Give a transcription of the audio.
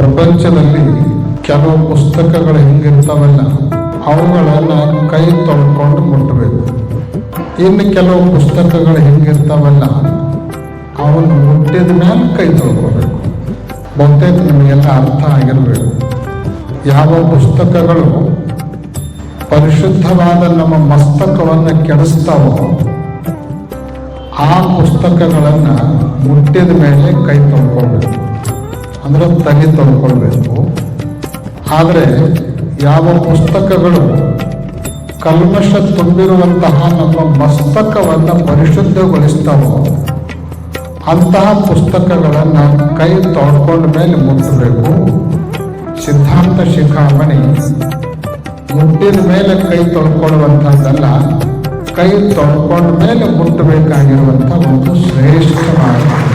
ಪ್ರಪಂಚದಲ್ಲಿ ಕೆಲವು ಪುಸ್ತಕಗಳು ಹೆಂಗಿರ್ತಾವಲ್ಲ, ಅವುಗಳನ್ನು ಕೈ ತೊಳ್ಕೊಂಡು ಮುಟ್ಟಬೇಕು ಇನ್ನು ಕೆಲವು ಪುಸ್ತಕಗಳು ಹೆಂಗಿರ್ತಾವಲ್ಲ ಅವನು ಮುಟ್ಟಿದ ಮೇಲೆ ಕೈ ತೊಳ್ಕೊಬೇಕು. ಬಹುತೇಕ ನಿಮಗೆಲ್ಲ ಅರ್ಥ ಆಗಿರಬೇಕು. ಯಾವ ಪುಸ್ತಕಗಳು ಪರಿಶುದ್ಧವಾದ ನಮ್ಮ ಮಸ್ತಕವನ್ನು ಕೆಡಿಸ್ತಾವೋ, ಆ ಪುಸ್ತಕಗಳನ್ನು ಮುಟ್ಟಿದ ಮೇಲೆ ಕೈ ತೊಳ್ಕೊಳ್ಬೇಕು ಅಂದ್ರೆ ತಲೆ ತೊಳ್ಕೊಳ್ಬೇಕು. ಆದರೆ ಯಾವ ಪುಸ್ತಕಗಳು ಕಲ್ಮಶ ತುಂಬಿರುವಂತಹ ನಮ್ಮ ಮಸ್ತಕವನ್ನು ಪರಿಶುದ್ಧಗೊಳಿಸ್ತಾವೋ ಅಂತಹ ಪುಸ್ತಕಗಳನ್ನು ಕೈ ತೊಳ್ಕೊಂಡ ಮೇಲೆ ಮುಟ್ಟಬೇಕು ಸಿದ್ಧಾಂತ ಶಿಖಾಮಣಿ ಮುಟ್ಟಿದ ಮೇಲೆ ಕೈ ತೊಳ್ಕೊಳ್ಳುವಂಥದ್ದಲ್ಲ, ಕೈ ತೊಳ್ಕೊಂಡ ಮೇಲೆ ಮುಟ್ಟಬೇಕಾಗಿರುವಂಥ ಒಂದು ಶ್ರೇಷ್ಠವಾದ